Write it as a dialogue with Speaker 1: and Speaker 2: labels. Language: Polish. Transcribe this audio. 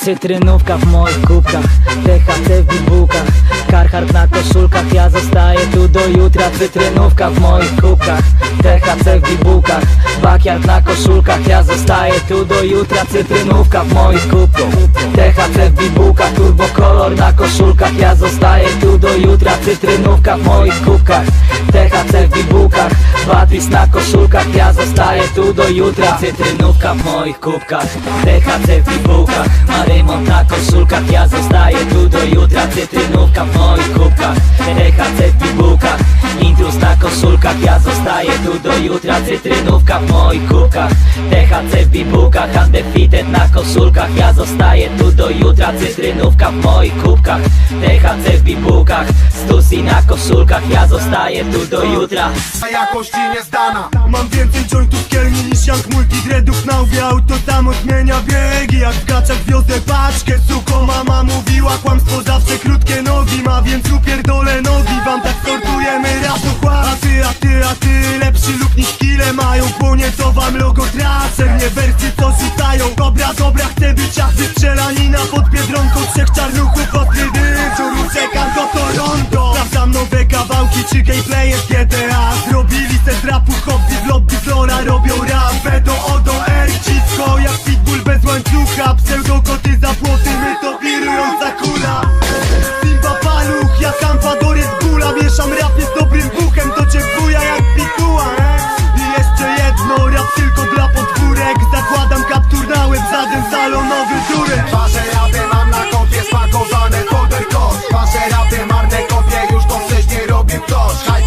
Speaker 1: Cytrynówka w moich kubkach THC w bibułkach Carhartt na koszulkach Ja zostaję tu do jutra Cytrynówka w moich kubkach THC w bibułkach Backyard na koszulkach Ja zostaję tu do jutra. Cytrynówka w moich kubkach THC w Turbo kolor na koszulkach. Ja zostaję tu do jutra. Cytrynówka w moich kubkach. THC w bibułkach Batris na koszulkach Ja zostaję tu do jutra. Cytrynówka w moich kubkach. THC w bibułkach Marymont na koszulkach Ja zostaję tu do jutra. Cytrynówka w moich kubkach. THC w bibułkach koszulkach. Ja zostaję tu do jutra Cytrynówka w moich kubkach. THC w bibułkach Undefeated na koszulkach. Ja zostaję tu do jutra Cytrynówka w moich kubkach. THC w bibułkach Stusi na koszulkach. Ja zostaję tu do jutra.
Speaker 2: A jakości niezdana Mam więcej jointów kielni niż Young Multidreadów na łbie Auto tam odmienia biegi. Jak w gaciach wiozę paczkę Suko mama mówiła Kłamstwo zawsze krótkie nogi ma Więc upierdolę ty, a ty, a ty Lepszy lub niż kile mają Płonie to wam logo tracę. Nie wersy co rzucają Dobra, dobra, chcę być jak wystrzelanina Pod Biedronką trzech czarnuchów Ostry dym, tu uciekam do Toronto Sprawdzam nowe kawałki czy gameplaye z GTA Zrobili se z rapu hobby w lobby flora Robią rap, do odo R Dziwko jak pitbull bez łańcucha Pseudo